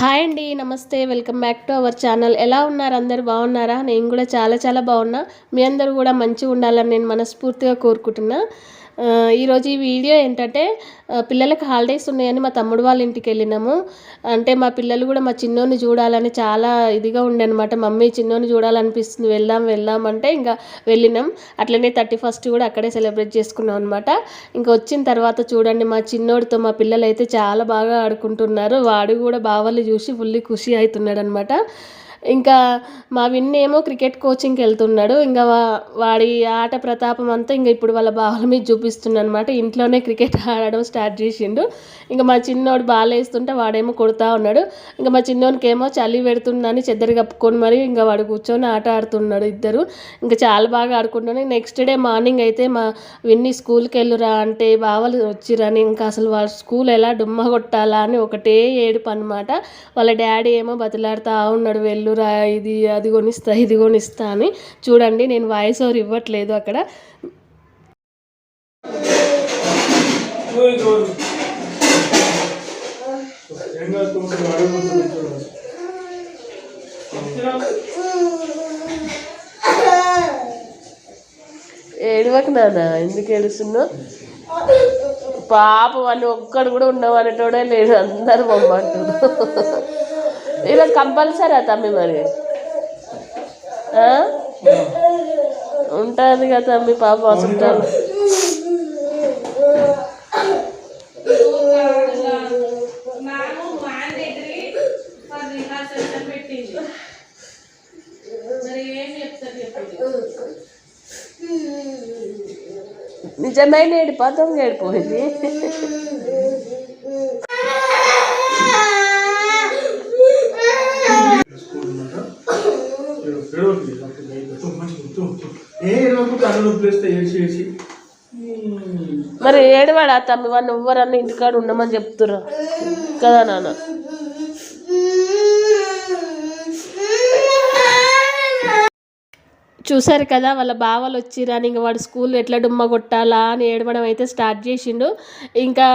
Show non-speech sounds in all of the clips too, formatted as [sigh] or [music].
Hi అండి నమస్తే. Welcome back to our channel. ఎలా ఉన్నారు? అందరు బాగున్నారా? నేను కూడా చాలా చాలా బాగున్నా. మీ అందరూ కూడా మంచిగా ఉండాలని నేను మనస్ఫూర్తిగా కోరుకుంటున్నా. ఈరోజు ఈ వీడియో ఏంటంటే పిల్లలకు పిల్లలకి హాలిడేస్ ఉన్నాయని మా తమ్ముడు వాళ్ళ ఇంటికి వెళ్ళినాము. అంటే మా పిల్లలు కూడా మా చిన్నోని చూడాలని చాలా ఇదిగా ఉండే అనమాట మమ్మీ చిన్నోని చూడాలనిపిస్తుంది. వెళ్దాం వెళ్దాం అంటే ఇంకా వెళ్ళినాం. అట్లనే థర్టీ ఫస్ట్ కూడా అక్కడే సెలబ్రేట్ చేసుకున్నాం అనమాట ఇంకా వచ్చిన తర్వాత చూడండి మా చిన్నోడితో మా పిల్లలు అయితే చాలా బాగా ఆడుకుంటున్నారు. వాడు కూడా బావలు చూసి ఫుల్లీ ఖుషి అవుతున్నాడు అనమాట ఇంకా మా విన్ ఏమో క్రికెట్ కోచింగ్కి వెళ్తున్నాడు. ఇంకా వా- వాడి ఆట ప్రతాపం అంతా ఇంకా ఇప్పుడు వాళ్ళ బావుల మీద చూపిస్తున్నాడు అనమాట ఇంట్లోనే క్రికెట్ ఆడడం స్టార్ట్ చేసిండు. ఇంకా మా చిన్నోడు బాల్ వేస్తుంటే వాడేమో కొడుతూ ఉన్నాడు. ఇంకా మా చిన్నోనికి ఏమో చలి పెడుతుందని చెద్దరు కప్పుకొని మరి ఇంకా వాడు కూర్చొని ఆట ఆడుతున్నాడు ఇద్దరు. ఇంకా చాలా బాగా ఆడుకుంటున్నాను నెక్స్ట్ డే మార్నింగ్ అయితే మా విన్ని స్కూల్కి వెళ్ళురా అంటే బావలు వచ్చిరని ఇంకా అసలు వాళ్ళ స్కూల్ ఎలా డుమ్మ కొట్టాలా అని ఒకటే ఏడుపు అనమాట వాళ్ళ డాడీ ఏమో బతిలాడుతూ ఉన్నాడు వెళ్ళు రా ఇది అది కొనిస్తా ఇది కొనిస్తా అని. చూడండి నేను వాయిస్ ఓవర్ ఇవ్వట్లేదు అక్కడ. ఏడవకు నాన్న ఎందుకు ఏడుస్తున్నావు? పాప వాళ్ళు ఒక్కడు కూడా ఉండవనేటోడే లేదు అందరు పొమ్మంటారు ఇలా కంపల్సరీ తమ్మి మరి ఉంటుంది కదా తమ్మి పాప హాస్పిటల్. నిజమైన ఏడిపోతాం ఏడిపోయింది రిహార్సల్స్ అని పెట్టింది మరి ఏం చెప్తారు చెప్పండి నిజమైన ఏడుపా దొంగ ఏడిపోయింది ఏ ఇరవై కళ్ళు ప్లేస్తే ఏడ్చి ఏడ్చి మరి ఏడవాడా తమ్మి? వాళ్ళు ఎవ్వరన్నా ఇంటికాడ ఉండమని చెప్తుర్రు. కదా నాన్న? చూసారు కదా వాళ్ళ బావలు వచ్చిరని ఇంకా వాడు స్కూల్ ఎట్లా డుమ్మ కొట్టాలా అని ఏడవడం అయితే స్టార్ట్ చేసిండు. ఇంకా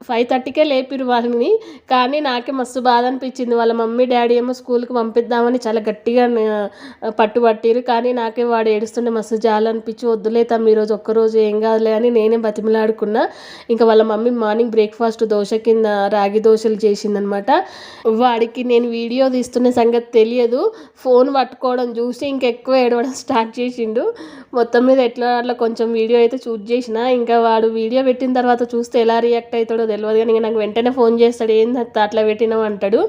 ఫైవ్ థర్టీకే లేపిరు వాళ్ళని. కానీ నాకే మస్తు బాధ అనిపించింది. వాళ్ళ మమ్మీ డాడీ ఏమో స్కూల్కి పంపిద్దామని చాలా గట్టిగా పట్టుబట్టిరు కానీ నాకే వాడు ఏడుస్తుండే మస్తు జాలి అనిపించి వద్దులే తమ్మి ఈరోజు ఒక్కరోజు ఏం కాదులే అని నేనే బతిమలాడుకున్నా. ఇంకా వాళ్ళ మమ్మీ మార్నింగ్ బ్రేక్ఫాస్ట్ దోశ కింద రాగి దోశలు చేసిందనమాట. వాడికి నేను వీడియో తీస్తున్న సంగతి తెలియదు. ఫోన్ పట్టుకోవడం చూసి ఇంకెక్కువ ఏడవడం స్టార్ట్ చేసిండు. మొత్తం మీద ఎట్లా అట్లా కొంచెం వీడియో అయితే షూట్ చేసిన. ఇంకా వాడు వీడియో పెట్టిన తర్వాత చూస్తే ఎలా రియాక్ట్ అవుతాడో తెలియదు కానీ నాకు వెంటనే ఫోన్ చేస్తాడు ఏంది అట్లా పెట్టినాం అంటాడు.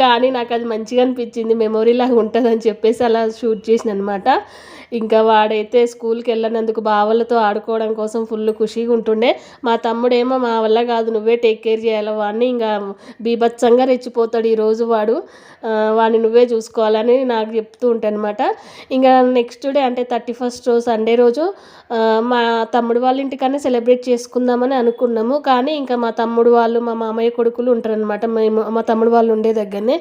కానీ నాకు అది మంచిగా అనిపించింది మెమొరీ లాగా ఉంటుందని చెప్పేసి అలా షూట్ చేసిన అనమాట ఇంకా వాడైతే స్కూల్కి వెళ్ళినందుకు బావలతో ఆడుకోవడం కోసం ఫుల్ ఖుషీగా ఉంటుండే. మా తమ్ముడేమో మా వల్ల కాదు నువ్వే టేక్ కేర్ చేయాలి. వాడిని ఇంకా బీభత్సంగా రెచ్చిపోతాడు ఈరోజు వాడు. వాడిని నువ్వే చూసుకోవాలని నాకు చెప్తూ ఉంటానమాట ఇంకా నెక్స్ట్ డే అంటే థర్టీ ఫస్ట్ రోజు సండే రోజు మా తమ్ముడు వాళ్ళ ఇంటికనే సెలబ్రేట్ చేసుకుందామని అనుకున్నాము. కానీ ఇంకా మా తమ్ముడు వాళ్ళు మా మామయ్య కొడుకులు ఉంటారనమాట మేము మా తమ్ముడు వాళ్ళు ఉండే దగ్గరనే.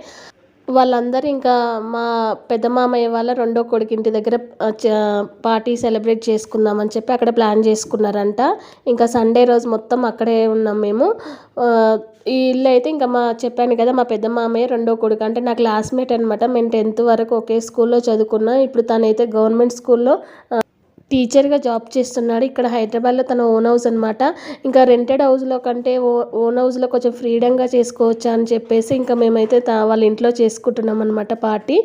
వాళ్ళందరూ ఇంకా మా పెద్ద మామయ్య వాళ్ళ రెండో కొడుకు ఇంటి దగ్గర పార్టీ సెలబ్రేట్ చేసుకుందామని చెప్పి అక్కడ ప్లాన్ చేసుకున్నారంట. ఇంకా సండే రోజు మొత్తం అక్కడే ఉన్నాం మేము. ఈ ఇల్లు అయితే ఇంకా మా చెప్పాను కదా మా పెద్ద మామయ్య రెండో కొడుకు. అంటే నా క్లాస్మేట్ అనమాట మేము టెన్త్ వరకు ఒకే స్కూల్లో చదువుకున్నాం. ఇప్పుడు తనైతే గవర్నమెంట్ స్కూల్లో టీచర్గా జాబ్ చేస్తున్నాడు. ఇక్కడ హైదరాబాద్లో తన ఓన్ హౌస్ అనమాట ఇంకా రెంటెడ్ హౌస్లో కంటే ఓ ఓన్ హౌస్లో కొంచెం ఫ్రీడంగా చేసుకోవచ్చా అని చెప్పేసి ఇంకా మేమైతే తా- వాళ్ళ ఇంట్లో చేసుకుంటున్నాం అనమాట పార్టీ.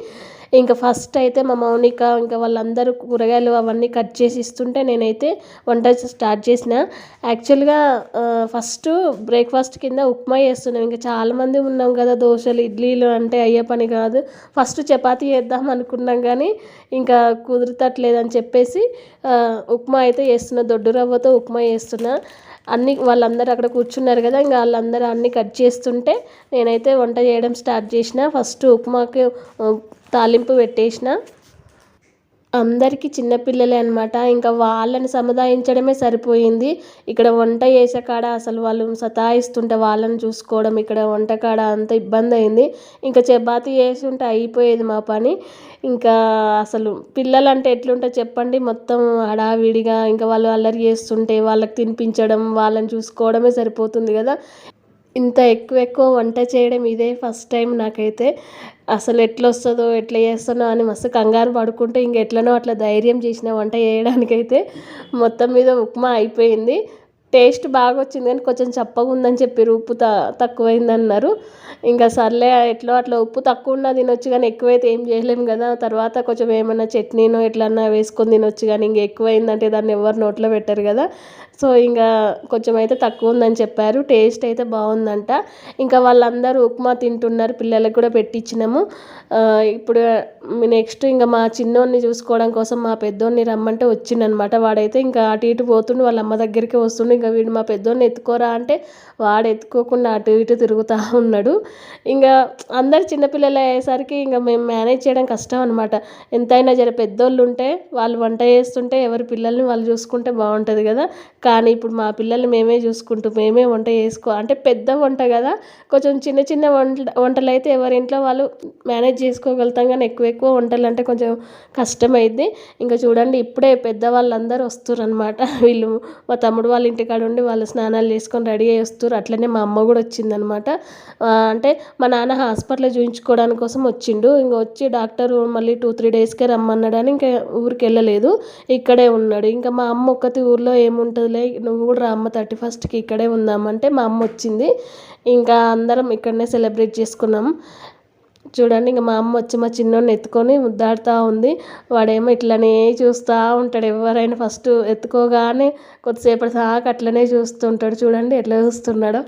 ఇంకా ఫస్ట్ అయితే మా మౌనిక ఇంకా వాళ్ళందరూ కూరగాయలు అవన్నీ కట్ చేసి ఇస్తుంటే నేనైతే వంట స్టార్ట్ చేసిన. యాక్చువల్గా ఫస్ట్ బ్రేక్ఫాస్ట్ కింద ఉప్మా చేస్తున్నాం. ఇంకా చాలామంది ఉన్నాం కదా దోశలు ఇడ్లీలు అంటే అయ్యే పని కాదు. ఫస్ట్ చపాతీ చేద్దాం అనుకున్నాం కానీ ఇంకా కుదురుతట్లేదని చెప్పేసి ఉప్మా అయితే చేస్తున్నా. దొడ్డు రవ్వతో ఉప్మా చేస్తున్నా. అన్ని వాళ్ళందరూ అక్కడ కూర్చున్నారు కదా ఇంకా వాళ్ళందరూ అన్ని కట్ చేస్తుంటే నేనైతే వంట చేయడం స్టార్ట్ చేసిన. ఫస్ట్ ఉప్మాకి తాలింపు పెట్టేసిన. అందరికీ చిన్నపిల్లలే అనమాట ఇంకా వాళ్ళని సముదాయించడమే సరిపోయింది. ఇక్కడ వంట చేసే కాడ అసలు వాళ్ళు సతాయిస్తుంటే వాళ్ళని చూసుకోవడం ఇక్కడ వంట కాడ అంత ఇబ్బంది అయింది. ఇంకా చపాతి చేసి ఉంటే అయిపోయేది మా పని. ఇంకా అసలు పిల్లలు అంటే ఎట్లుంటే చెప్పండి. మొత్తం హడావిడిగా ఇంకా వాళ్ళు అల్లరి చేస్తుంటే వాళ్ళకి తినిపించడం వాళ్ళని చూసుకోవడమే సరిపోతుంది కదా. ఇంత ఎక్కువ ఎక్కువ వంట చేయడం ఇదే ఫస్ట్ టైం నాకైతే. అసలు ఎట్లా వస్తుందో ఎట్లా చేస్తానో అని మస్తు కంగారు పడుకుంటే ఇంక ఎట్లనో అట్లా ధైర్యం చేసిన వంట చేయడానికైతే మొత్తం మీద ఉప్మా అయిపోయింది. టేస్ట్ బాగా వచ్చింది కానీ కొంచెం చప్పగా ఉందని చెప్పారు ఉప్పు త తక్కువైంది అన్నారు ఇంకా సర్లే ఎట్లో అట్లా ఉప్పు తక్కువ ఉన్నా తినొచ్చు కానీ ఎక్కువైతే ఏం చేయలేము కదా. తర్వాత కొంచెం ఏమైనా చట్నీనో ఎట్లన్నా వేసుకొని తినొచ్చు కానీ ఇంక ఎక్కువైందంటే దాన్ని ఎవరు నోట్లో పెట్టరు కదా. సో ఇంకా కొంచెం అయితే తక్కువ ఉందని చెప్పారు. టేస్ట్ అయితే బాగుందంట. ఇంకా వాళ్ళందరూ ఉప్మా తింటున్నారు. పిల్లలకు కూడా పెట్టించినాము ఇప్పుడు నెక్స్ట్ ఇంకా మా చిన్నోడిని చూసుకోవడం కోసం మా పెద్దోడిని రమ్మంటే వచ్చిండనమాట. వాడైతే ఇంకా అటు ఇటు పోతుండు. వాళ్ళ అమ్మ దగ్గరికి వస్తుండే. ఇంకా వీడు మా పెద్దోడిని ఎత్తుకోరా అంటే వాడు ఎత్తుకోకుండా అటు ఇటు తిరుగుతూ ఉన్నాడు. ఇంకా అందరు చిన్నపిల్లలు అయ్యేసరికి ఇంకా మేము మేనేజ్ చేయడం కష్టం అనమాట ఎంతైనా జర పెద్దోళ్ళు ఉంటే వాళ్ళు వంట చేస్తుంటే ఎవరి పిల్లల్ని వాళ్ళు చూసుకుంటే బాగుంటుంది కదా. కానీ ఇప్పుడు మా పిల్లల్ని మేమే చూసుకుంటూ మేమే వంట చేసుకో అంటే పెద్ద వంట కదా. కొంచెం చిన్న చిన్న వంట వంటలు అయితే ఎవరి ఇంట్లో వాళ్ళు మేనేజ్ చేసుకోగలుగుతాం కానీ ఎక్కువ ఎక్కువ వంటలు అంటే కొంచెం కష్టమైంది ఇంకా చూడండి ఇప్పుడే పెద్దవాళ్ళందరూ వస్తారు అనమాట వీళ్ళు మా తమ్ముడు వాళ్ళ ఇంటికి ఇంటికాడ ఉండి వాళ్ళు స్నానాలు చేసుకొని రెడీ అయ్యి వస్తారు అట్లనే మా అమ్మ కూడా వచ్చిందనమాట. అంటే మా నాన్న హాస్పిటల్లో చూపించుకోవడానికి కోసం వచ్చిండు. ఇంకా వచ్చి డాక్టర్ మళ్ళీ టూ త్రీ డేస్కే రమ్మన్నాడని ఇంకా ఊరికి వెళ్ళలేదు. ఇక్కడే ఉన్నాడు. ఇంకా మా అమ్మ ఒక్కతి ఊర్లో ఏముంటుందిలే నువ్వు కూడా రా అమ్మ థర్టీ ఫస్ట్కి ఇక్కడే ఉందామంటే మా అమ్మ వచ్చింది. ఇంకా అందరం ఇక్కడనే సెలబ్రేట్ చేసుకున్నాం. చూడండి ఇంకా మా అమ్మ వచ్చి మా చిన్నోడిని ఎత్తుకొని ముద్దాడుతూ ఉంది. వాడేమో ఇట్లనే చూస్తూ ఉంటాడు. ఎవరైనా ఫస్ట్ ఎత్తుకోగానే కొద్దిసేపటి దాకా అట్లనే చూస్తుంటాడు. చూడండి ఎట్లా చూస్తున్నాడో.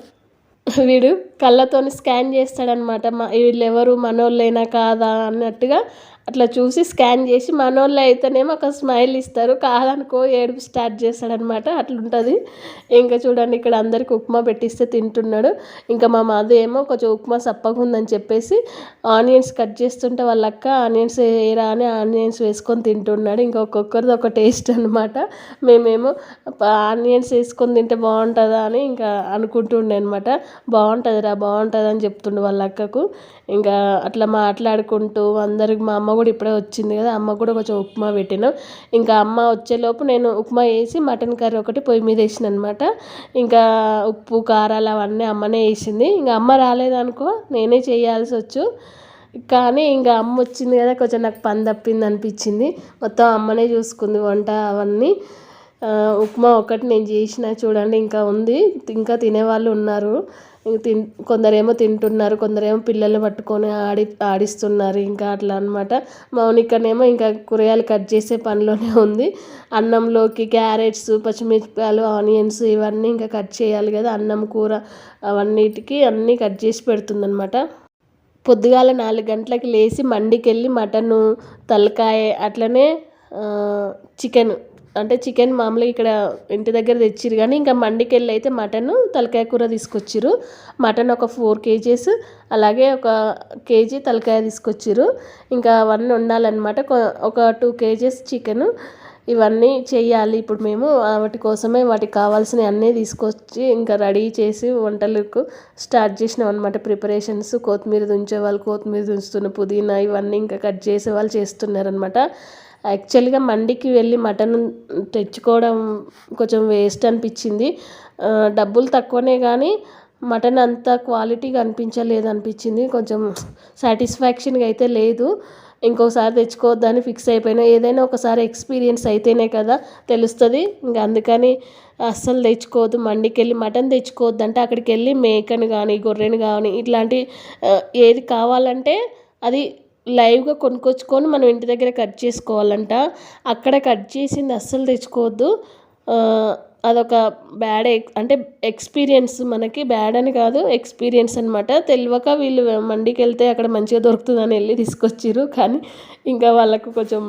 వీడు కళ్ళతోని స్కాన్ చేస్తాడనమాట మా వీళ్ళు ఎవరు మనోళ్ళైనా కాదా అన్నట్టుగా అట్లా చూసి స్కాన్ చేసి మనోళ్ళు అయితేనేమో ఒక స్మైల్ ఇస్తారు. కాదనుకో ఏడుపు స్టార్ట్ చేస్తాడనమాట. అట్లుంటుంది. ఇంకా చూడండి ఇక్కడ అందరికి ఉప్మా పెట్టిస్తే తింటున్నాడు. ఇంకా మా మాధు ఏమో కొంచెం ఉప్మా చప్పకుందని చెప్పేసి ఆనియన్స్ కట్ చేస్తుంటే వాళ్ళ అక్క ఆనియన్స్ వేయరా అని ఆనియన్స్ వేసుకొని తింటున్నాడు. ఇంకా ఒక్కొక్కరిది ఒక టేస్ట్ అనమాట. మేమేమో ఆనియన్స్ వేసుకొని తింటే బాగుంటుందా అని ఇంకా అనుకుంటుండే అనమాట. బాగుంటుందిరా బాగుంటుంది అని చెప్తుండే వాళ్ళ అక్కకు. ఇంకా అట్లా మాట్లాడుకుంటూ అందరికి మా అమ్మ కూడా ఇప్పుడే వచ్చింది కదా అమ్మ కూడా కొంచెం ఉప్మా పెట్టాను. ఇంకా అమ్మ వచ్చేలోపు నేను ఉప్మా వేసి మటన్ కర్రీ ఒకటి పొయ్యి మీద వేసిన అనమాట ఇంకా ఉప్పు కారాలు అవన్నీ అమ్మనే వేసింది. ఇంకా అమ్మ రాలేదనుకో నేనే చేయాల్సి వచ్చు. కానీ ఇంకా అమ్మ వచ్చింది కదా కొంచెం నాకు పని తప్పింది అనిపించింది. మొత్తం అమ్మనే చూసుకుంది వంట అవన్నీ. ఉప్మా ఒకటి నేను చేసిన చూడండి ఇంకా ఉంది. ఇంకా తినేవాళ్ళు ఉన్నారు. తిన్ కొందరేమో తింటున్నారు కొందరేమో పిల్లల్ని పట్టుకొని ఆడి ఆడిస్తున్నారు ఇంకా అట్లా అనమాట మౌనికనేమో ఇంకా కూరగాయలు కట్ చేసే పనిలోనే ఉంది. అన్నంలోకి క్యారెట్స్ పచ్చిమిరపకాయలు ఆనియన్స్ ఇవన్నీ ఇంకా కట్ చేయాలి కదా. అన్నం కూర అవన్నిటికీ అన్నీ కట్ చేసి పెడుతుందనమాట పొద్దుగాల నాలుగు గంటలకు లేచి మండికెళ్ళి మటను తలకాయ అట్లనే చికెన్ అంటే చికెన్ మామూలుగా ఇక్కడ ఇంటి దగ్గర తెచ్చిరు కానీ ఇంకా మండికెళ్ళి అయితే మటన్ తలకాయ కూర తీసుకొచ్చారు మటన్ ఒక ఫోర్ కేజీస్ అలాగే ఒక కేజీ తలకాయ తీసుకొచ్చిర్రు. ఇంకా అవన్నీ ఉండాలన్నమాట ఒక టూ కేజీస్ చికెన్. ఇవన్నీ చేయాలి ఇప్పుడు మేము. వాటి కోసమే వాటికి కావాల్సినవి అన్నీ తీసుకొచ్చి ఇంకా రెడీ చేసి వంటలకు స్టార్ట్ చేసినాం అనమాట ప్రిపరేషన్స్ కొత్తిమీర దుంచేవాళ్ళు కొత్తిమీర దుంచుతున్న పుదీనా ఇవన్నీ ఇంకా కట్ చేసే వాళ్ళు చేస్తున్నారనమాట యాక్చువల్గా మండికి వెళ్ళి మటన్ తెచ్చుకోవడం కొంచెం వేస్ట్ అనిపించింది. డబ్బులు తక్కువనే కానీ మటన్ అంత క్వాలిటీగా అనిపించలేదు అనిపించింది కొంచెం సాటిస్ఫాక్షన్గా అయితే లేదు. ఇంకోసారి తెచ్చుకోవద్దని ఫిక్స్ అయిపోయినా. ఏదైనా ఒకసారి ఎక్స్పీరియన్స్ అయితేనే కదా తెలుస్తుంది. ఇంకా అందుకని అస్సలు తెచ్చుకోవద్దు. మండికి వెళ్ళి మటన్ తెచ్చుకోవద్దు అంటే అక్కడికి వెళ్ళి మేకని కానీ గొర్రెని కానీ ఇట్లాంటి ఏది కావాలంటే అది లైవ్గా కొనుక్కొచ్చుకొని మనం ఇంటి దగ్గర కట్ చేసుకోవాలంట. అక్కడ కట్ చేసింది అస్సలు తెచ్చుకోవద్దు. అదొక బ్యాడ్ అంటే ఎక్స్పీరియన్స్ మనకి బ్యాడ్ అని కాదు ఎక్స్పీరియన్స్ అనమాట తెలియక వీళ్ళు మండికి వెళ్తే అక్కడ మంచిగా దొరుకుతుందని వెళ్ళి తీసుకొచ్చారు కానీ ఇంకా వాళ్ళకు కొంచెం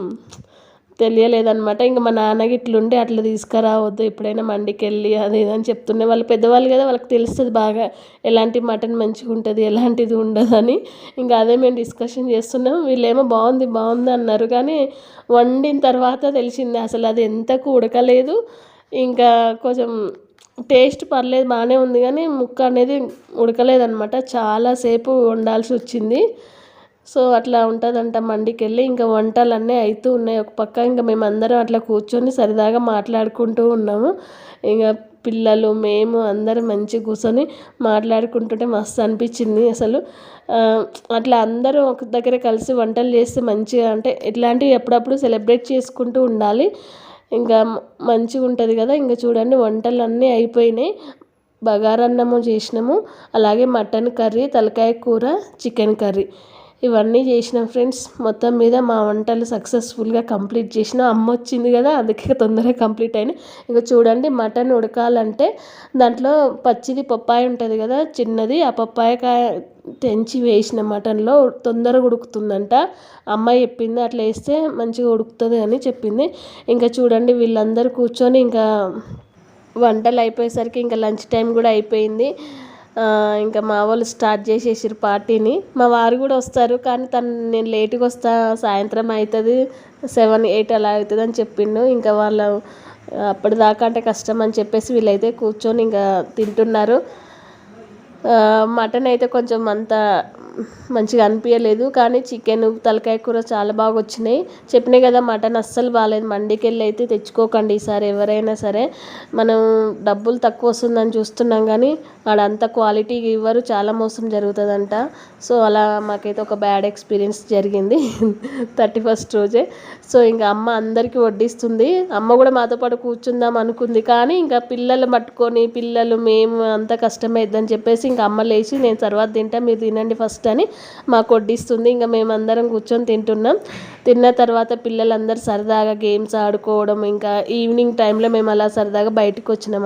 తెలియలేదన్నమాట. ఇంకా మా నాన్నకి ఇట్లుంటే అట్లా తీసుకురావద్దు ఎప్పుడైనా మండికి వెళ్ళి అది ఇది అని చెప్తుండే. వాళ్ళు పెద్దవాళ్ళు కదా వాళ్ళకి తెలుస్తుంది బాగా ఎలాంటి మటన్ మంచిగా ఉంటుంది ఎలాంటిది ఉండదని. ఇంకా అదే మేము డిస్కషన్ చేస్తున్నాం. వీళ్ళేమో బాగుంది బాగుంది అన్నారు. కానీ వండిన తర్వాత తెలిసింది అసలు అది ఎంతకు ఉడకలేదు ఇంకా కొంచెం టేస్ట్ పర్లేదు బాగానే ఉంది. కానీ ముక్క అనేది ఉడకలేదనమాట చాలాసేపు వండాల్సి వచ్చింది. సో అట్లా ఉంటుందంట మండికెళ్ళి ఇంకా వంటలన్నీ అవుతూ ఉన్నాయి. ఒక పక్క ఇంకా మేమందరం అట్లా కూర్చొని సరదాగా మాట్లాడుకుంటూ ఉన్నాము. ఇంకా పిల్లలు మేము అందరం మంచిగా కూర్చొని మాట్లాడుకుంటుంటే మస్తు అనిపించింది అసలు. అట్లా అందరూ ఒక దగ్గర కలిసి వంటలు చేస్తే మంచిగా అంటే ఇట్లాంటివి ఎప్పుడప్పుడు సెలబ్రేట్ చేసుకుంటూ ఉండాలి. ఇంకా మంచిగా ఉంటుంది కదా. ఇంకా చూడండి వంటలు అన్నీ అయిపోయినాయి. బగారన్నము చేసినాము. అలాగే మటన్ కర్రీ తలకాయ కూర చికెన్ కర్రీ. ఇవన్నీ చేసిన ఫ్రెండ్స్. మొత్తం మీద మా వంటలు సక్సెస్ఫుల్గా కంప్లీట్ చేసిన. అమ్మ వచ్చింది కదా అందుకే తొందరగా కంప్లీట్ అయినాయి ఇంకా చూడండి మటన్ ఉడకాలంటే దాంట్లో పచ్చిది పప్పాయ ఉంటుంది కదా చిన్నది. ఆ పప్పాయకాయ తెంచి వేసిన మటన్లో తొందరగా ఉడుకుతుందంట. అమ్మాయి చెప్పింది అట్లా వేస్తే మంచిగా ఉడుకుతుంది అని చెప్పింది. ఇంకా చూడండి వీళ్ళందరూ కూర్చొని ఇంకా వంటలు అయిపోయేసరికి ఇంకా లంచ్ టైం కూడా అయిపోయింది. ఇంకా మా వాళ్ళు స్టార్ట్ చేసేసారు పార్టీని. మా వారు కూడా వస్తారు కానీ తను నేను లేటుగా వస్తా సాయంత్రం అవుతుంది సెవెన్ ఎయిట్ అలా అవుతుంది అని చెప్పిండు. ఇంకా వాళ్ళు అప్పటిదాకా అంటే కష్టం అని చెప్పేసి వీళ్ళైతే కూర్చొని ఇంకా తింటున్నారు. మటన్ అయితే కొంచెం అంత మంచిగా అనిపించలేదు కానీ చికెన్ తలకాయ కూర చాలా బాగా వచ్చినాయి. చెప్పినాయి కదా మటన్ అస్సలు బాగాలేదు మండికెళ్ళి అయితే తెచ్చుకోకండి ఈసారి ఎవరైనా సరే. మనం డబ్బులు తక్కువ వస్తుందని చూస్తున్నాం కానీ ఆడ అంత క్వాలిటీ ఇవ్వరు చాలా మోసం జరుగుతుందంట. సో అలా మాకైతే ఒక బ్యాడ్ ఎక్స్పీరియన్స్ జరిగింది [laughs] థర్టీ ఫస్ట్ రోజే. సో ఇంకా అమ్మ అందరికీ వడ్డిస్తుంది. అమ్మ కూడా మాతో పాటు కూర్చుందాం అనుకుంది కానీ ఇంకా పిల్లలు పట్టుకొని పిల్లలు మేము అంత కష్టమైద్దని చెప్పేసి ఇంకా అమ్మ లేచి నేను తర్వాత తింటా మీరు తినండి ఫస్ట్ అని మాకు వడ్డిస్తుంది. ఇంకా మేమందరం కూర్చొని తింటున్నాం. తిన్న తర్వాత పిల్లలందరూ సరదాగా గేమ్స్ ఆడుకోవడం ఇంకా ఈవినింగ్ టైంలో మేము అలా సరదాగా బయటకు వచ్చినాం.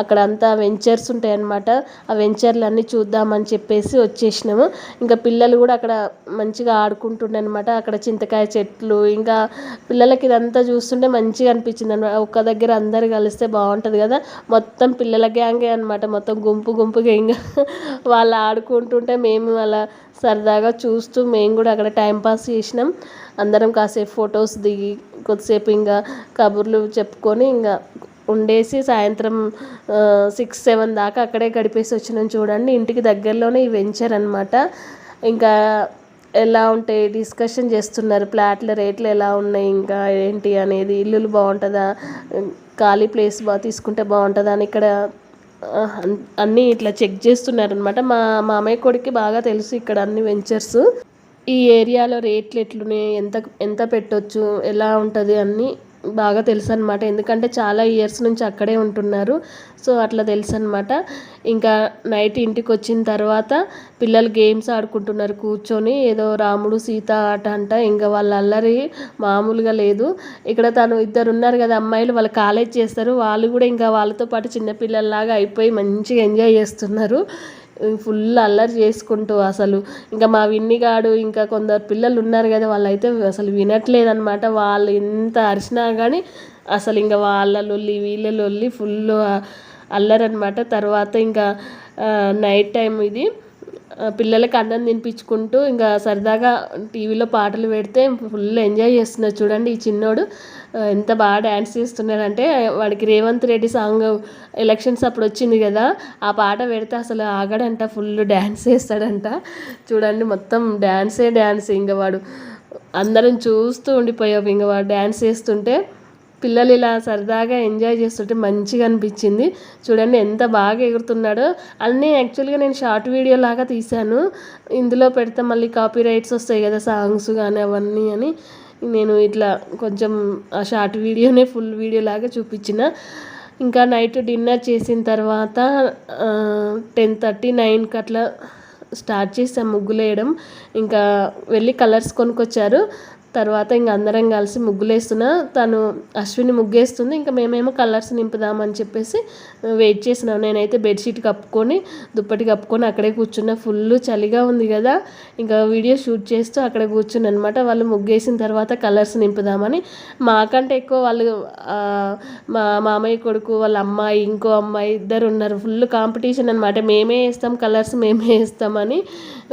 అక్కడ అంతా వెంచర్స్ ఉంటాయన్నమాట. ఆ వెంచర్లు అన్నీ చూద్దామని చెప్పేసి వచ్చేసినాము. ఇంకా పిల్లలు కూడా అక్కడ మంచిగా ఆడుకుంటుండే అనమాట అక్కడ చింతకాయ చెట్లు ఇంకా పిల్లలకి ఇదంతా చూస్తుంటే మంచిగా అనిపించింది అనమాట ఒక్క దగ్గర అందరు కలిస్తే బాగుంటుంది కదా. మొత్తం పిల్లల గ్యాంగే అనమాట మొత్తం గుంపు గుంపుగా ఇంకా వాళ్ళు ఆడుకుంటుంటే మేము అలా సరదాగా చూస్తూ మేము కూడా అక్కడ టైంపాస్ చేసినాం. అందరం కాసేపు ఫొటోస్ దిగి కొద్దిసేపు ఇంకా కబుర్లు చెప్పుకొని ఇంకా ఉండేసి సాయంత్రం సిక్స్ సెవెన్ దాకా అక్కడే గడిపేసి వచ్చినాం చూడండి. ఇంటికి దగ్గరలోనే ఈ వెంచర్ అనమాట ఇంకా ఎలా ఉంటాయి డిస్కషన్ చేస్తున్నారు. ప్లాట్ల రేట్లు ఎలా ఉన్నాయి? ఇంకా ఏంటి అనేది? ఇల్లులు బాగుంటుందా? ఖాళీ ప్లేస్ బాగా తీసుకుంటే బాగుంటుందా అని ఇక్కడ అన్నీ ఇట్లా చెక్ చేస్తున్నారనమాట మా మామయ్య కొడుకు బాగా తెలుసు ఇక్కడ అన్ని వెంచర్స్. ఈ ఏరియాలో రేట్లు ఎట్లున్నాయి ఎంత ఎంత పెట్టొచ్చు ఎలా ఉంటుంది అన్నీ బాగా తెలుసు అనమాట ఎందుకంటే చాలా ఇయర్స్ నుంచి అక్కడే ఉంటున్నారు. సో అట్లా తెలుసు అనమాట ఇంకా నైట్ ఇంటికి వచ్చిన తర్వాత పిల్లలు గేమ్స్ ఆడుకుంటున్నారు కూర్చొని. ఏదో రాముడు సీత ఆట అంట. ఇంకా వాళ్ళ అల్లరి మామూలుగా లేదు. ఇక్కడ తను ఇద్దరు ఉన్నారు కదా అమ్మాయిలు వాళ్ళు కాలేజ్ చేస్తారు. వాళ్ళు కూడా ఇంకా వాళ్ళతో పాటు చిన్నపిల్లల్లాగా అయిపోయి మంచిగా ఎంజాయ్ చేస్తున్నారు. ఫుల్ అల్లరి చేసుకుంటూ అసలు. ఇంకా మా విన్నిగాడు ఇంకా కొందరు పిల్లలు ఉన్నారు కదా వాళ్ళైతే అసలు వినట్లేదన్నమాట. వాళ్ళు ఎంత అరిచినా కానీ అసలు ఇంకా వాళ్ళ లొల్లి వీళ్ళ లొల్లి ఫుల్ అల్లరనమాట తర్వాత ఇంకా నైట్ టైం ఇది పిల్లలకి అన్నం తినిపించుకుంటూ ఇంకా సరదాగా టీవీలో పాటలు పెడితే ఫుల్ ఎంజాయ్ చేస్తున్నారు. చూడండి ఈ చిన్నోడు. ఎంత బాగా డ్యాన్స్ చేస్తున్నారంటే వాడికి రేవంత్ రెడ్డి సాంగ్ ఎలక్షన్స్ అప్పుడు వచ్చింది కదా ఆ పాట పెడితే అసలు ఆగడంట ఫుల్ డ్యాన్స్ చేస్తాడంట. చూడండి మొత్తం డ్యాన్సే డ్యాన్స్ ఇంకా వాడు. అందరం చూస్తూ ఉండిపోయావు ఇంకా వాడు డ్యాన్స్ చేస్తుంటే. పిల్లలు ఇలా సరదాగా ఎంజాయ్ చేస్తుంటే మంచిగా అనిపించింది. చూడండి ఎంత బాగా ఎగురుతున్నాడో. అన్నీ యాక్చువల్గా నేను షార్ట్ వీడియో లాగా తీశాను. ఇందులో పెడితే మళ్ళీ కాపీ రైట్స్ వస్తాయి కదా సాంగ్స్ కానీ అవన్నీ అని. నేను ఇట్లా కొంచెం ఆ షార్ట్ వీడియోనే ఫుల్ వీడియో లాగా చూపించిన. ఇంకా నైట్ డిన్నర్ చేసిన తర్వాత టెన్ థర్టీ నైన్కి అట్లా స్టార్ట్ చేసాం ముగ్గులు వేయడం ఇంకా వెళ్ళి కలర్స్ కొనుక్కొచ్చారు. తర్వాత ఇంక అందరం కలిసి ముగ్గులేస్తున్న తను అశ్విని ముగ్గేస్తుంది ఇంకా మేమేమో కలర్స్ నింపుదామని చెప్పేసి వెయిట్ చేసినాం నేనైతే బెడ్షీట్ కప్పుకొని దుప్పటి కప్పుకొని అక్కడే కూర్చున్నా. ఫుల్ చలిగా ఉంది కదా. ఇంకా వీడియో షూట్ చేస్తూ అక్కడ కూర్చుని అనమాట వాళ్ళు ముగ్గేసిన తర్వాత కలర్స్ నింపుదామని. మాకంటే ఎక్కువ వాళ్ళు మా మామయ్య కొడుకు వాళ్ళ అమ్మాయి ఇంకో అమ్మాయి ఇద్దరు ఉన్నారు. ఫుల్ కాంపిటీషన్ అనమాట మేమే వేస్తాం కలర్స్ మేమే వేస్తామని.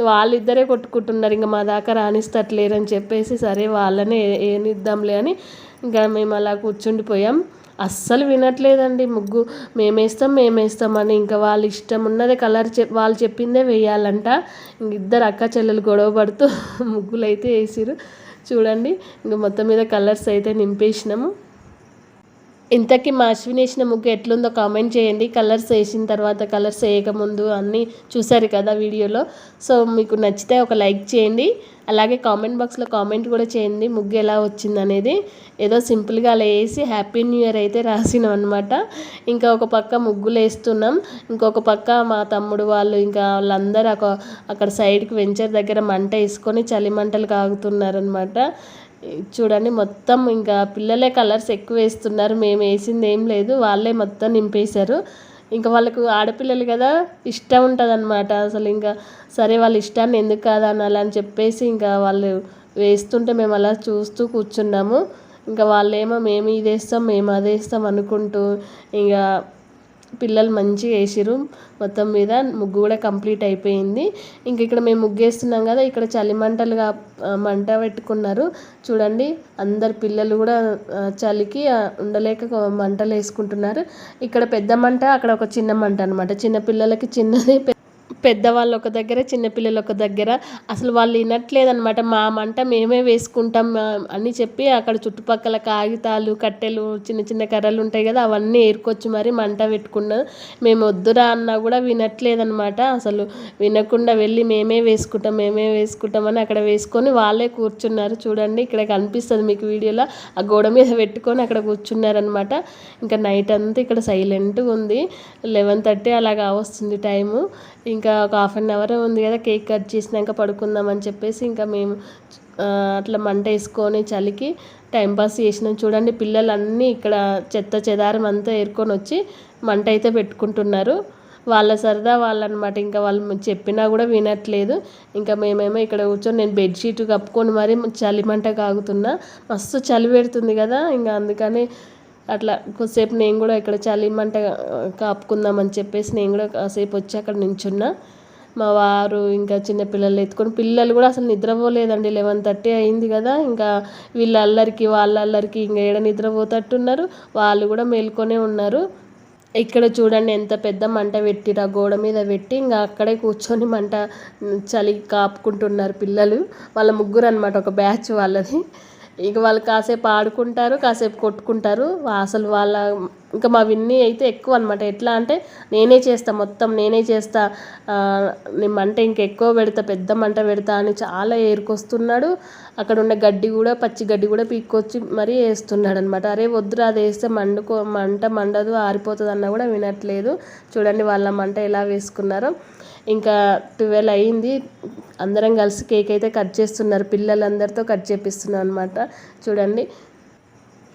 వాళ్ళిద్దరే కొట్టుకుంటున్నారు. ఇంకా మా దాకా రాణిస్తట్లేరని చెప్పేసి సరే వాళ్ళనే ఏనిద్దాంలే అని ఇంకా మేము అలా కూర్చుండిపోయాం. అస్సలు వినట్లేదండి ముగ్గు. మేమేస్తాం మేమేస్తామని ఇంకా వాళ్ళ ఇష్టం ఉన్నదే కలర్ చెప్ వాళ్ళు చెప్పిందే వేయాలంట. ఇంక ఇద్దరు అక్క చెల్లెలు గొడవ పడుతూ [laughs] ముగ్గులు అయితే వేసిరు చూడండి ఇంక మొత్తం మీద కలర్స్ అయితే నింపేసినాము. ఇంతకీ మా అశ్విన్ వేసిన ముగ్గు ఎట్లుందో కామెంట్ చేయండి. కలర్స్ వేసిన తర్వాత కలర్స్ వేయకముందు అన్నీ చూసారు కదా వీడియోలో. సో మీకు నచ్చితే ఒక లైక్ చేయండి. అలాగే కామెంట్ బాక్స్లో కామెంట్ కూడా చేయండి ముగ్గు ఎలా వచ్చింది అనేది. ఏదో సింపుల్గా అలా వేసి హ్యాపీ న్యూ ఇయర్ అయితే రాసినాం అనమాట ఇంకా ఒక పక్క ముగ్గులు వేస్తున్నాం. ఇంకొక పక్క మా తమ్ముడు వాళ్ళు ఇంకా వాళ్ళందరూ ఒక- అక్కడ సైడ్కి వెంచర్ దగ్గర మంట వేసుకొని చలి మంటలు కాగుతున్నారనమాట చూడండి మొత్తం ఇంకా పిల్లలే కలర్స్ ఎక్కువ వేస్తున్నారు. మేము వేసింది ఏం లేదు వాళ్ళే మొత్తం నింపేశారు. ఇంకా వాళ్ళకు ఆడపిల్లలు కదా ఇష్టం ఉంటుంది అసలు ఇంకా సరే వాళ్ళ ఇష్టాన్ని ఎందుకు కాదనాలి అని చెప్పేసి ఇంకా వాళ్ళు వేస్తుంటే మేము అలా చూస్తూ కూర్చున్నాము. ఇంకా వాళ్ళేమో మేము ఇది వేస్తాం మేము అది వేస్తాం అనుకుంటూ ఇంకా పిల్లలు మంచిగా వేసిర్రు. మొత్తం మీద ముగ్గు కూడా కంప్లీట్ అయిపోయింది. ఇంక ఇక్కడ మేము ముగ్గు వేస్తున్నాం కదా ఇక్కడ చలి మంటలుగా మంట పెట్టుకున్నారు. చూడండి అందరు పిల్లలు కూడా చలికి ఉండలేక మంటలు వేసుకుంటున్నారు. ఇక్కడ పెద్ద మంట అక్కడ ఒక చిన్న మంట అనమాట చిన్న పిల్లలకి చిన్నది పె- పెద్దవాళ్ళు ఒక దగ్గర చిన్నపిల్లలు ఒక దగ్గర. అసలు వాళ్ళు వినట్లేదనమాట మా మంట మేమే వేసుకుంటాం అని చెప్పి అక్కడ చుట్టుపక్కల కాగితాలు కట్టెలు చిన్న చిన్న కర్రలు ఉంటాయి కదా అవన్నీ ఏరుకొచ్చి మరి మంట పెట్టుకున్నారు మేము వద్దురా అన్నా కూడా వినట్లేదనమాట అసలు వినకుండా వెళ్ళి మేమే వేసుకుంటాం మేమే వేసుకుంటాం అని అక్కడ వేసుకొని వాళ్ళే కూర్చున్నారు. చూడండి ఇక్కడ కనిపిస్తుంది మీకు వీడియోలో. ఆ గోడ మీద పెట్టుకొని అక్కడ కూర్చున్నారనమాట ఇంకా నైట్ అంతా ఇక్కడ సైలెంట్గా ఉంది. లెవెన్ థర్టీ అలాగా వస్తుంది టైము. ఇంకా ఒక హాఫ్ అన్ అవర్ ఉంది కదా కేక్ కట్ చేసినాక పడుకుందాం అని చెప్పేసి ఇంకా మేము అట్లా మంట వేసుకొని చలికి టైంపాస్ చేసినాం. చూడండి పిల్లలన్నీ ఇక్కడ చెత్త చెదారం అంతా ఏరుకొని వచ్చి మంట అయితే పెట్టుకుంటున్నారు. వాళ్ళ సరదా వాళ్ళనమాట. ఇంకా వాళ్ళు చెప్పినా కూడా వినట్లేదు. ఇంకా మేమేమో ఇక్కడ కూర్చొని నేను బెడ్షీట్ కప్పుకొని మరీ చలి మంట కాగుతున్నా. మస్తు చలి పెడుతుంది కదా. ఇంకా అందుకని అట్లా కొద్దిసేపు నేను కూడా ఇక్కడ చలి మంట కాపుకుందామని చెప్పేసి నేను కూడా కాసేపు వచ్చి అక్కడ నించున్నా. మా వారు ఇంకా చిన్న పిల్లలు ఎత్తుకొని పిల్లలు కూడా అసలు నిద్రపోలేదండి. లెవెన్ థర్టీ అయింది కదా ఇంకా వీళ్ళ అల్లరికి వాళ్ళ అల్లరికి ఇంకా ఏడ నిద్రపోతట్టున్నారు వాళ్ళు కూడా మేల్కొనే ఉన్నారు. ఇక్కడ చూడండి ఎంత పెద్ద మంట పెట్టిరు ఆ గోడ మీద పెట్టి ఇంకా అక్కడే కూర్చొని మంట చలి కాపుకుంటున్నారు పిల్లలు. వాళ్ళ ముగ్గురు అనమాట ఒక బ్యాచ్ వాళ్ళది. ఇక వాళ్ళు కాసేపు ఆడుకుంటారు కాసేపు కొట్టుకుంటారు. అసలు వాళ్ళ ఇంకా మా విన్నీ అయితే ఎక్కువ అనమాట ఎట్లా అంటే నేనే చేస్తా మొత్తం నేనే చేస్తా. నేను మంట ఇంకెక్కువ పెడతా పెద్ద మంట పెడతా అని చాలా ఏరుకొస్తున్నాడు. అక్కడ ఉన్న గడ్డి కూడా పచ్చి గడ్డి కూడా పీక్కొచ్చి మరీ వేస్తున్నాడు అనమాట అరే వద్దురా అది వేస్తే మండుకో మంట మండదు ఆరిపోతుంది అన్నా కూడా వినట్లేదు. చూడండి వాళ్ళ మంట ఎలా వేసుకున్నారో. ఇంకా ట్వెల్వ్ అయ్యింది అందరం కలిసి కేక్ అయితే కట్ చేస్తున్నారు. పిల్లలందరితో కట్ చేపిస్తున్నాను అనమాట చూడండి.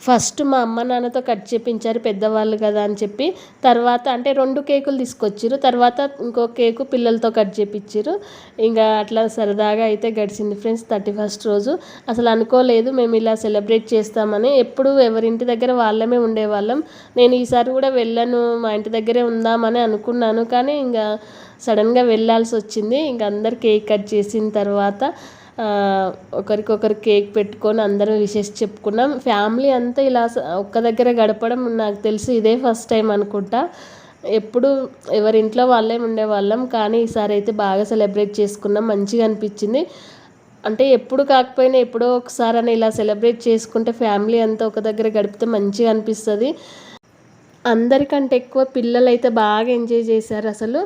ఫస్ట్ మా అమ్మ నాన్నతో కట్ చేపించారు పెద్దవాళ్ళు కదా అని చెప్పి. తర్వాత అంటే రెండు కేకులు తీసుకొచ్చారు తర్వాత ఇంకో కేకు పిల్లలతో కట్ చేపించారు ఇంకా అట్లా సరదాగా అయితే గడిచింది ఫ్రెండ్స్ థర్టీ ఫస్ట్ రోజు. అసలు అనుకోలేదు మేము ఇలా సెలబ్రేట్ చేస్తామని. ఎప్పుడు ఎవరింటి దగ్గర వాళ్ళమే ఉండేవాళ్ళం. నేను ఈసారి కూడా వెళ్ళను మా ఇంటి దగ్గరే ఉందామని అనుకున్నాను. కానీ ఇంకా సడన్గా వెళ్ళాల్సి వచ్చింది ఇంకా అందరు కేక్ కట్ చేసిన తర్వాత ఒకరికొకరు కేక్ పెట్టుకొని అందరం విషెస్ చెప్పుకున్నాం. ఫ్యామిలీ అంతా ఇలా ఒక్క దగ్గర గడపడం నాకు తెలిసి. ఇదే ఫస్ట్ టైం అనుకుంటా. ఎప్పుడు ఎవరింట్లో వాళ్ళే ఉండేవాళ్ళం. కానీ ఈసారి అయితే బాగా సెలబ్రేట్ చేసుకున్నాం. మంచిగా అనిపించింది. అంటే ఎప్పుడు కాకపోయినా ఎప్పుడో ఒకసారి అని ఇలా సెలబ్రేట్ చేసుకుంటే ఫ్యామిలీ అంతా ఒక దగ్గర గడిపితే మంచిగా అనిపిస్తుంది. అందరికంటే ఎక్కువ పిల్లలు అయితే బాగా ఎంజాయ్ చేశారు అసలు.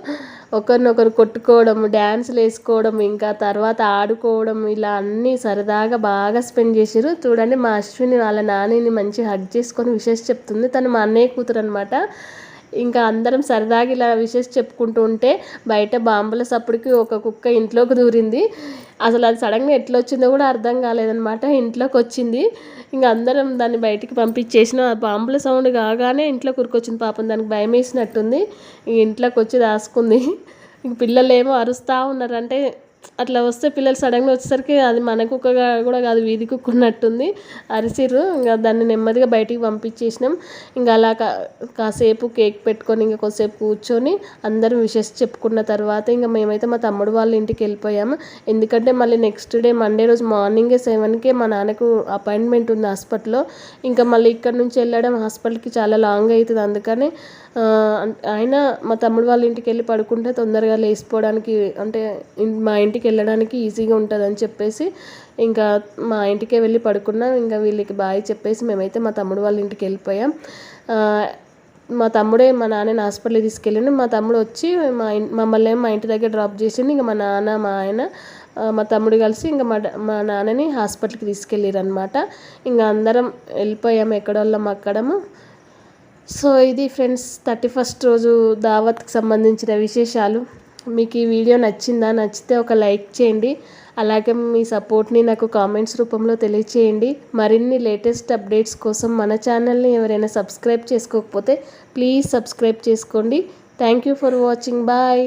ఒకరినొకరు కొట్టుకోవడం డ్యాన్సులు వేసుకోవడం ఇంకా తర్వాత ఆడుకోవడం ఇలా అన్నీ సరదాగా బాగా స్పెండ్ చేసారు చూడండి మా అశ్విని వాళ్ళ నానిని మంచి హగ్ చేసుకొని విషెస్ చెప్తుంది. తను మా అన్నయ్య కూతురు అనమాట ఇంకా అందరం సరదాగా ఇలా విషెస్ చెప్పుకుంటూ ఉంటే బయట బాంబుల సప్పుడుకి ఒక కుక్క ఇంట్లోకి దూరింది. అసలు అది సడన్గా ఎట్లా వచ్చిందో కూడా అర్థం కాలేదనమాట ఇంట్లోకి వచ్చింది. ఇంకా అందరం దాన్ని బయటికి పంపించేసిన బాంబుల సౌండ్ కాగానే ఇంట్లో కురుకొచ్చింది పాపం. దానికి భయం వేసినట్టుంది ఇంక ఇంట్లోకి వచ్చి దాసుకుంది ఇంక పిల్లలు ఏమో అరుస్తూ ఉన్నారంటే అట్లా వస్తే పిల్లలు సడన్గా వచ్చేసరికి అది మన కుక్క కూడా కాదు వీధి కుక్క ఉన్నట్టుంది అరిసిర్రు ఇంకా దాన్ని నెమ్మదిగా బయటికి పంపించేసినాం. ఇంకా అలా కా- కాసేపు కేక్ పెట్టుకొని ఇంకా కొద్దిసేపు కూర్చొని అందరం విషెస్ చెప్పుకున్న తర్వాత ఇంకా మేమైతే మా తమ్ముడు వాళ్ళ ఇంటికి వెళ్ళిపోయాము ఎందుకంటే మళ్ళీ నెక్స్ట్ డే మండే రోజు మార్నింగే సెవెన్కే మా నాన్నకు అపాయింట్మెంట్ ఉంది హాస్పిటల్లో. ఇంకా మళ్ళీ ఇక్కడ నుంచి వెళ్ళడం హాస్పిటల్కి చాలా లాంగ్ అవుతుంది అందుకని ఆయన మా తమ్ముడు వాళ్ళ ఇంటికి వెళ్ళి పడుకుంటే తొందరగా లేచిపోవడానికి అంటే మా ఇంటికి వెళ్ళడానికి ఈజీగా ఉంటుందని చెప్పేసి ఇంకా మా ఇంటికే వెళ్ళి పడుకున్నాం. ఇంకా వీళ్ళకి బాయ్ చెప్పేసి మేమైతే మా తమ్ముడు వాళ్ళ ఇంటికి వెళ్ళిపోయాం. మా తమ్ముడే మా నాన్నని హాస్పిటల్కి తీసుకెళ్ళిండు. మా తమ్ముడు వచ్చి మా మమ్మల్ని మా ఇంటి దగ్గర డ్రాప్ చేసింది ఇంకా మా నాన్న మా ఆయన మా తమ్ముడు కలిసి ఇంకా మా మా నాన్నని హాస్పిటల్కి తీసుకెళ్ళారు అనమాట ఇంకా అందరం వెళ్ళిపోయాం ఎక్కడోళ్ళం అక్కడము. సో ఇది ఫ్రెండ్స్ థర్టీ ఫస్ట్ రోజు దావత్కి సంబంధించిన విశేషాలు. మీకు ఈ వీడియో నచ్చిందా? నచ్చితే ఒక లైక్ చేయండి. అలాగే మీ సపోర్ట్ని నాకు కామెంట్స్ రూపంలో తెలియచేయండి. మరిన్ని లేటెస్ట్ అప్డేట్స్ కోసం మన ఛానల్ని ఎవరైనా సబ్స్క్రైబ్ చేసుకోకపోతే ప్లీజ్ సబ్స్క్రైబ్ చేసుకోండి. Thank you for watching. Bye.